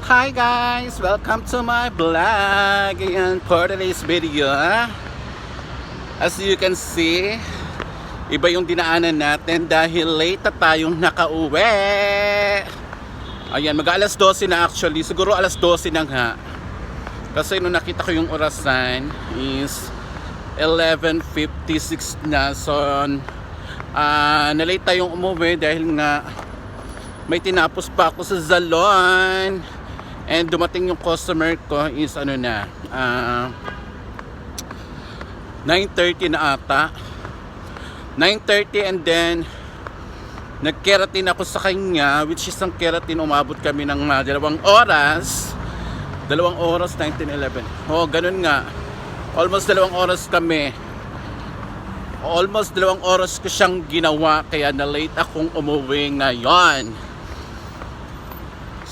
Hi guys! Welcome to my vlog! Ayan, for today's video, ah. As you can see, iba yung dinaanan natin dahil late na tayong nakauwi. Ayan, mag alas 12 na actually. Siguro alas 12 na nga. Kasi nung nakita ko yung orasan is 11.56 na. So, ah na-late tayong umuwi dahil nga may tinapos pa ako sa salon. And dumating yung customer ko is ano na, ah 9.30 na ata. 9.30 and then nag-keratin ako sa kanya which is ang keratin umabot kami ng ah, dalawang oras. Dalawang oras, 19.11. Oh, ganun nga. Almost dalawang oras kami. Almost dalawang oras ko siyang ginawa kaya na late akong umuwi ngayon.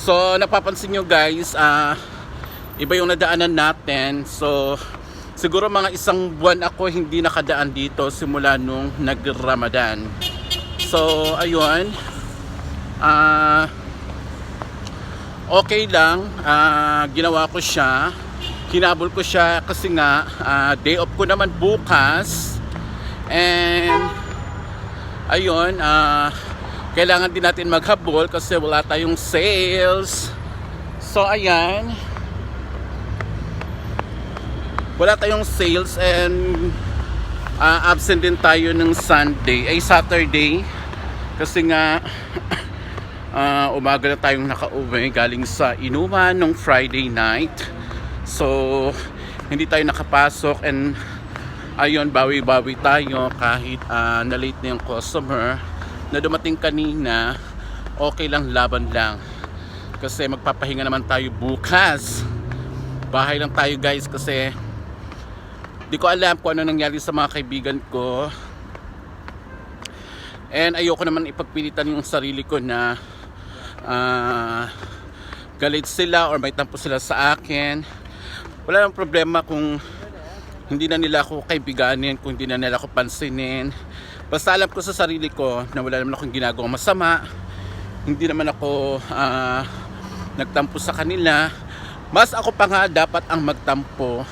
So, napapansin nyo guys, ah iba yung nadaanan natin. So, siguro mga isang buwan ako hindi nakadaan dito simula nung nag-Ramadan. So, ayun. Ah okay lang. Ah, ginawa ko siya. Hinabol ko siya kasi nga ah, day off ko naman bukas. And ayun, ah kailangan din natin maghabol kasi wala tayong sales. So ayan. Wala tayong sales and ah, absent din tayo ng Sunday, ay Saturday. Kasi nga ah, umaga na tayong nakauwi galing sa inuman nung Friday night. So hindi tayo nakapasok and ayun bawi-bawi tayo kahit ah, na-late na yung customer na dumating kanina okay lang laban lang. Kasi magpapahinga naman tayo bukas. Bahay lang tayo guys kasi di ko alam kung ano nangyari sa mga kaibigan ko. And ayoko naman ipagpilitan yung sarili ko na ah, galit sila or may tampo sila sa akin. Wala nang problema kung hindi na nila ako kaibiganin kung hindi na nila ako pansinin basta alam ko sa sarili ko na wala naman akong ginagawang masama hindi naman ako ah, nagtampo sa kanila. Mas ako pa nga dapat ang magtampo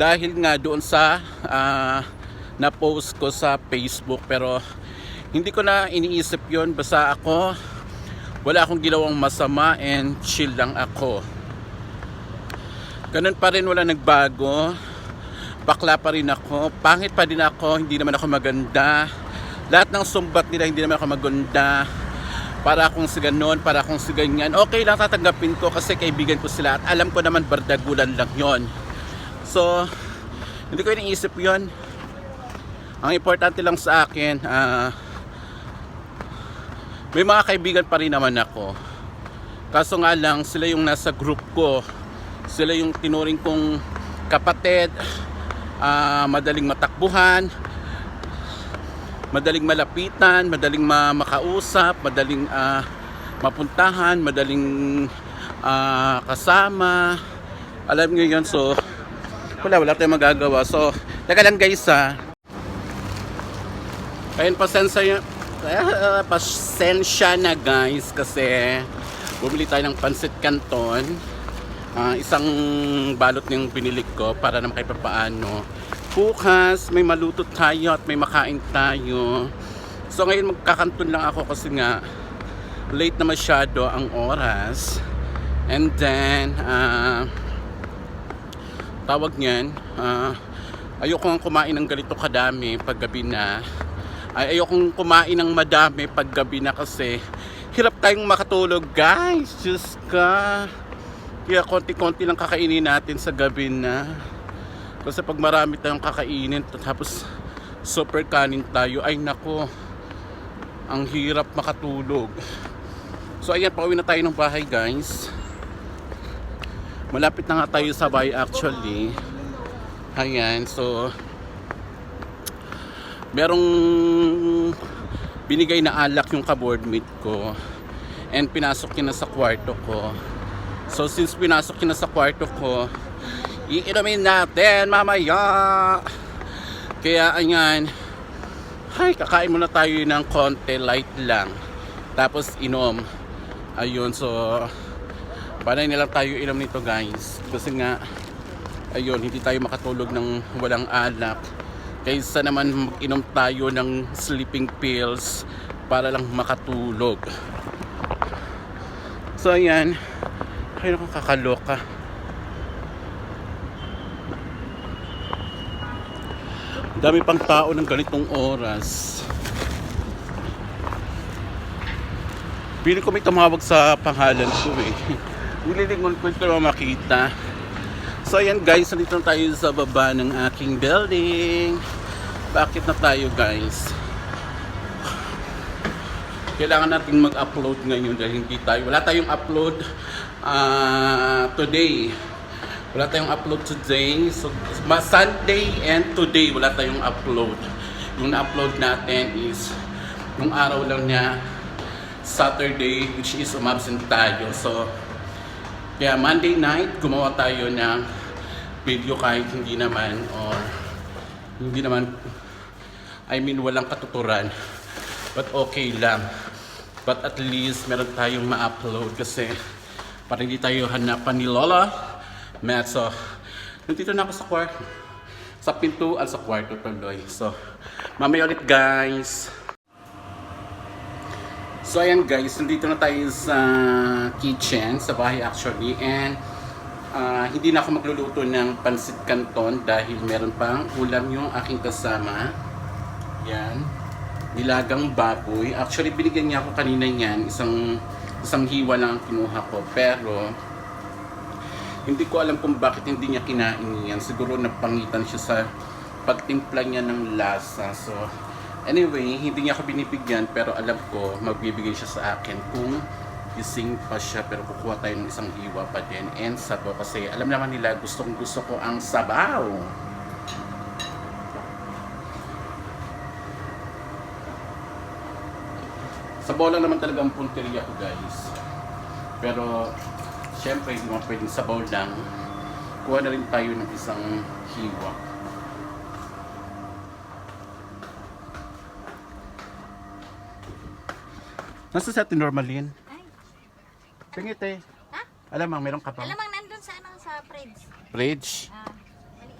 dahil nga doon sa ah, na post ko sa Facebook. Pero hindi ko na iniisip yon basta ako wala akong ginawang masama and chill lang ako. Ganun pa rin wala nagbago bakla pa rin ako, pangit pa din ako, hindi naman ako maganda. Lahat ng sumbat nila hindi naman ako maganda. Para akong si ganon, para akong si ganyan. Okay lang tatanggapin ko kasi kaibigan ko sila at alam ko naman bardagulan lang yon. So, hindi ko iniisip yon. Ang importante lang sa akin, ah, may mga kaibigan pa rin naman ako. Kaso nga lang, sila yung nasa group ko. Sila yung tinuring kong kapatid, ah, madaling matakbuhan, madaling malapitan, madaling ma- makausap, madaling ah, mapuntahan, madaling ah, kasama. Alam niyo yun, so wala, wala tayong magagawa. So, teka lang guys ha. Ayun, pasensya, uh, pasensya na guys kasi bumili tayo ng pansit canton. Ah, isang balot ng binili ko para naman kahit paano. Bukas may maluto tayo at may makain tayo. So ngayon magkakanton lang ako kasi nga late na masyado ang oras. And then ah tawag niyan, ah ayoko nga kumain ng ganito kadami pag gabi na. Ay ayokong kumain ng madami pag gabi na kasi hirap tayong makatulog guys. Diyos ka. Kaya konti-konti lang kakainin natin sa gabi na. Kasi pag marami tayong kakainin tapos super kanin tayo, ay nako, ang hirap makatulog. So ayan, pauwi na tayo ng bahay guys. Malapit na nga tayo sa bahay actually. Ayan, so merong binigay na alak yung kaboard mate ko and pinasok niya na sa kwarto ko. So since pinasok niya na sa kwarto ko, iinumin natin mamaya. Kaya ayan, ay kakain muna tayo ng konti light lang. Tapos inom. Ayun, so Panay na lang tayo inom nito guys. Kasi nga, ayun, hindi tayo makatulog ng walang alak. Kaysa naman mag-inom tayo ng sleeping pills para lang makatulog. So ayan, ay nakakaloka. Dami pang tao ng ganitong oras. Pili ko may tumawag sa pangalan ko eh. Nililingon ko ito makita. So ayan guys, nandito na tayo sa baba ng aking building. Bakit na tayo guys? Kailangan natin mag-upload ngayon dahil hindi tayo, wala tayong upload ah, today. Wala tayong upload today. So, Sunday and today wala tayong upload. Yung na-upload natin is yung araw lang niya Saturday which is umabsent tayo. So, kaya Monday night gumawa tayo ng video kahit hindi naman or hindi naman I mean walang katuturan but okay lang. But at least meron tayong ma-upload kasi para hindi tayo hanapan ni Lola Matt. So, nandito na ako sa kwarto. Sa pintuan sa kwarto tuloy. So, mamaya ulit guys. So ayan guys, nandito na tayo sa kitchen, sa bahay actually. And ah, hindi na ako magluluto ng pansit canton dahil meron pang ulam yung aking kasama. Yan. Nilagang baboy. Actually, binigyan niya ako kanina yan. Isang, isang hiwa lang ang kinuha ko. Pero, hindi ko alam kung bakit hindi niya kinain yan. Siguro napangitan siya sa pagtimpla niya ng lasa. So, anyway, hindi niya ako binibigyan pero alam ko magbibigay siya sa akin kung gising pa siya pero kukuha tayo ng isang hiwa pa din and sabaw kasi alam naman nila gustong gusto ko ang sabaw. Sabaw lang naman talaga ang punteriya ko guys. Pero syempre hindi mo pwedeng sabaw lang. Kuha na rin tayo ng isang hiwa. Nasa sa atin normalin? Ay, Pingit eh. ha? Alam mo, meron ka pa? Alamang nandun sa ano, sa fridge. Fridge. Ah, dali.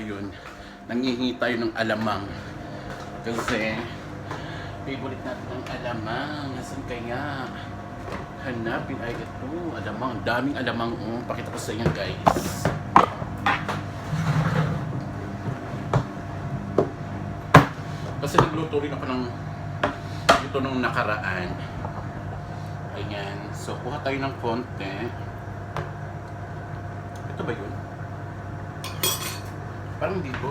Ayun. Nangihingi tayo ng alamang. Kasi, favorite natin ang alamang. Nasaan kaya? Hanapin ay ito. Alamang. Daming alamang. Oh. Pakita ko sa inyo guys. Kasi nagluto rin ako ng ito nung nakaraan. Ayan. So, kuha tayo ng konti. Ito ba yun? Parang dito.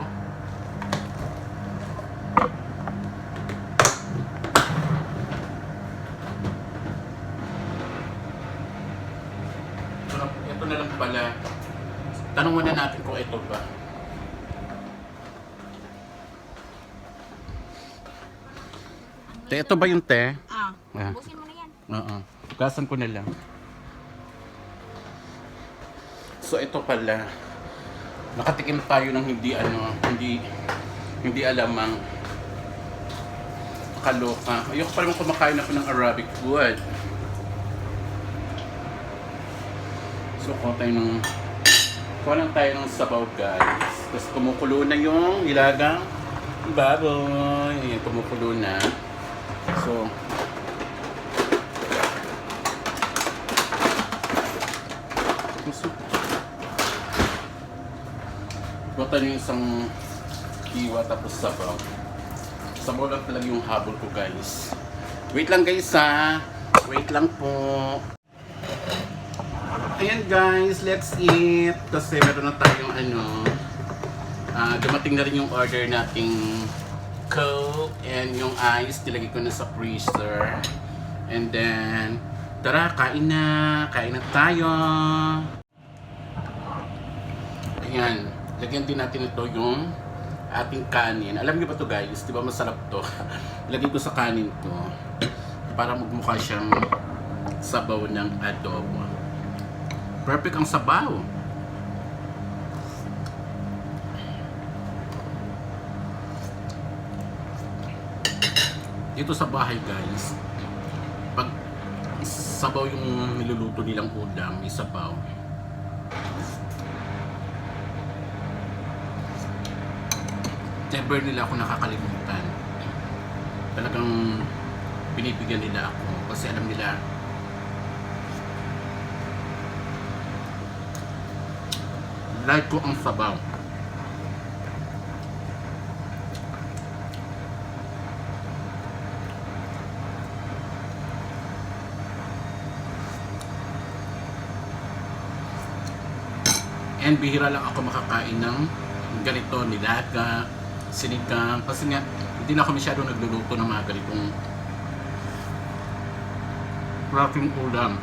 Ito na, ito na lang pala. Tanong muna natin kung ito ba. Te, ito ba yung te? Ah, Ah. busin mo na yan. Oo. Gasan ko na lang. So ito pala. Nakatikim tayo ng hindi ano, hindi hindi alamang kaloka. Ayoko pa naman kumakain ako ng Arabic food. So kuha tayo ng kuha lang tayo ng sabaw guys. Tapos kumukulo na yung nilagang baboy. Ayan, kumukulo na. So. Bota niyo isang kiwa tapos sabaw. Sabaw lang talaga yung habol ko guys. Wait lang guys ha. Wait lang po. Ayan guys, let's eat. Kasi meron na tayong ano. ah dumating na rin yung order nating Coke and yung ice. Nilagay ko na sa freezer. And then, tara, kain na. Kain na tayo. Ayan, lagyan din natin ito yung ating kanin. Alam niyo ba to guys? Di ba masarap to? Lagyan ko sa kanin to para magmukha siyang sabaw ng adobo. Perfect ang sabaw. Dito sa bahay guys, pag sabaw yung niluluto nilang ulam, may sabaw. Never nila ako nakakalimutan. Talagang binibigyan nila ako kasi alam nila like ko ang sabaw. And bihira lang ako makakain ng ganito, nilaga, sinigang. Kasi nga, hindi na ako masyado nagluluto ng mga ganitong klaseng ulam.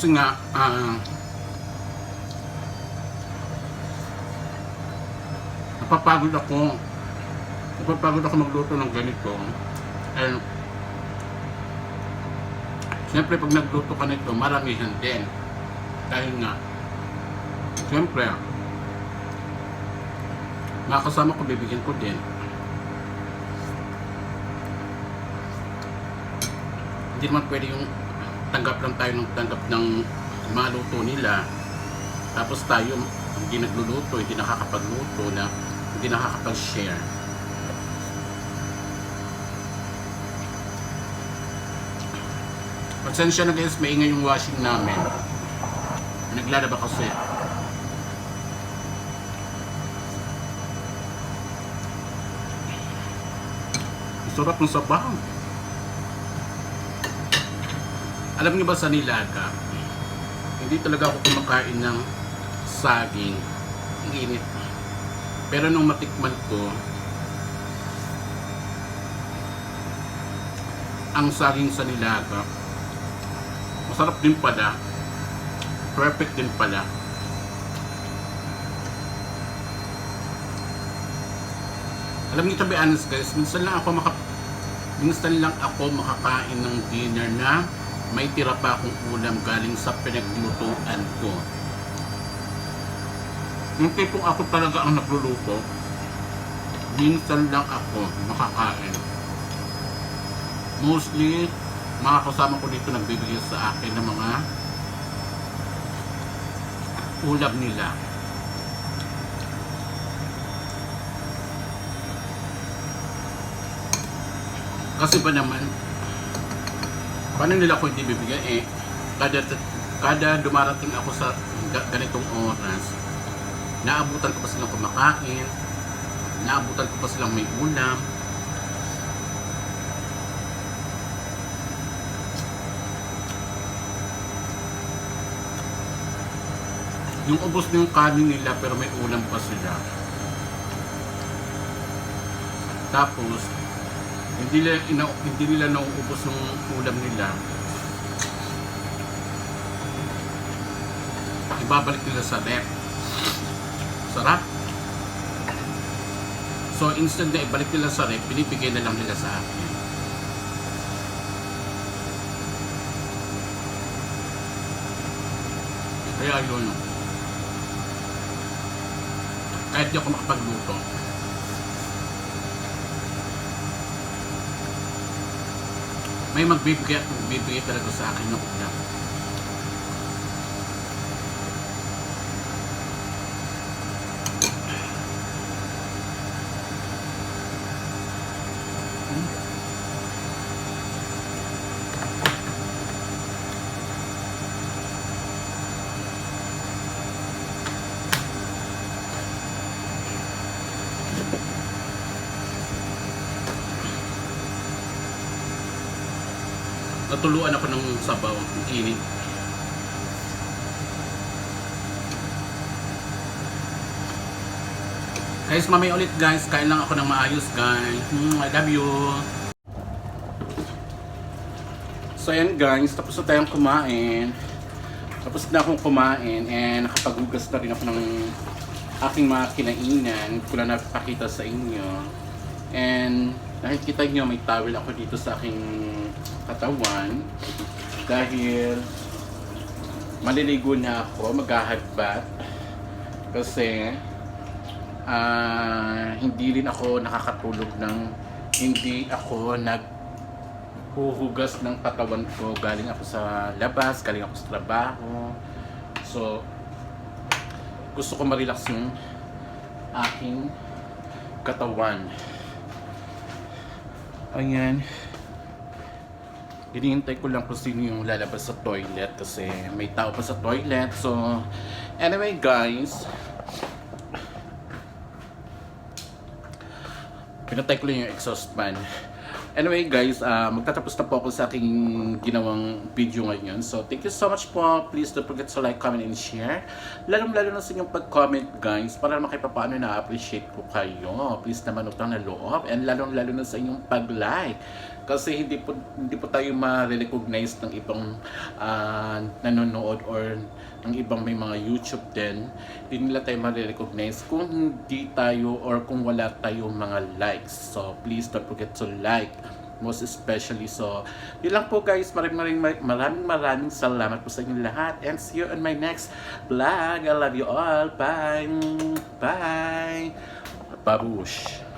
Kasi nga, ah, napapagod ako. Napapagod ako magluto ng ganito. And, siyempre pag nagluto ka nito, maramihan din. Dahil nga, siyempre, mga kasama ko, bibigyan ko din. Hindi naman pwede yung tanggap lang tayo ng tanggap ng maluto nila. Tapos tayo hindi nagluluto, hindi nakakapagluto na hindi nakakapag-share. Pasensya na guys, maingay yung washing namin. Naglalaba kasi. Sarap ng sabaw alam niyo ba sa Nilaga, hindi talaga ako kumakain ng saging. Ang init. Pero nung matikman ko, ang saging sa Nilaga, masarap din pala. Perfect din pala. Alam niyo to be honest guys, minsan lang ako maka minsan lang ako makakain ng dinner na may tira pa akong ulam galing sa pinaglutuan ko. Yung tipong ako talaga ang nagluluto, minsan lang ako makakain. Mostly, mga kasama ko dito nagbibigay sa akin ng mga ulam nila. Kasi ba naman, paano nila ako hindi bibigyan? Eh kada kada dumarating ako sa ga- ganitong oras naabutan ko pa silang kumakain naabutan ko pa silang may ulam. Yung ubos na yung kanin nila pero may ulam pa sila. Tapos hindi nila, ina, hindi nila nauubos yung ulam nila. Ibabalik nila sa rep. Sarap. So, instant na ibalik nila sa rep, binibigay na lang nila sa akin. Kaya yun. Kahit di ako makapagluto, may magbibigay at magbibigay talaga sa akin ng ulam. Natuluan ako ng sabaw, init. Guys, mamaya ulit guys. Kain lang ako ng maayos guys. Hmm, I love you. So ayan guys, tapos na tayong kumain. Tapos na akong kumain and nakapaghugas na rin ako ng aking mga kinainan. Ko na napakita sa inyo. And nakikita nyo may towel ako dito sa aking katawan. Dahil maliligo na ako, maghahagbat. Kasi ah hindi rin ako nakakatulog ng hindi ako nag huhugas ng katawan ko. Galing ako sa labas, galing ako sa trabaho. So, gusto ko ma-relax yung aking katawan. Ayan. Hinihintay ko lang kung sino yung lalabas sa toilet kasi may tao pa sa toilet. So, anyway guys, pinatay ko lang yung exhaust fan. Anyway guys, ah, magtatapos na po ako sa aking ginawang video ngayon. So thank you so much po. Please don't forget to like, comment, and share. Lalong lalo na sa inyong pag-comment guys para naman na-appreciate ko kayo. Please naman utang na loob and lalong lalo na sa inyong pag-like. Kasi hindi po, hindi po tayo ma-recognize ng ibang ah, nanonood or ng ibang may mga YouTube din. Hindi nila tayo ma-recognize kung hindi tayo or kung wala tayong mga likes. So please don't forget to like most especially. So, yun lang po guys. Maraming maraming maraming, maraming salamat po sa inyo lahat. And see you on my next vlog. I love you all. Bye. Bye. Babush.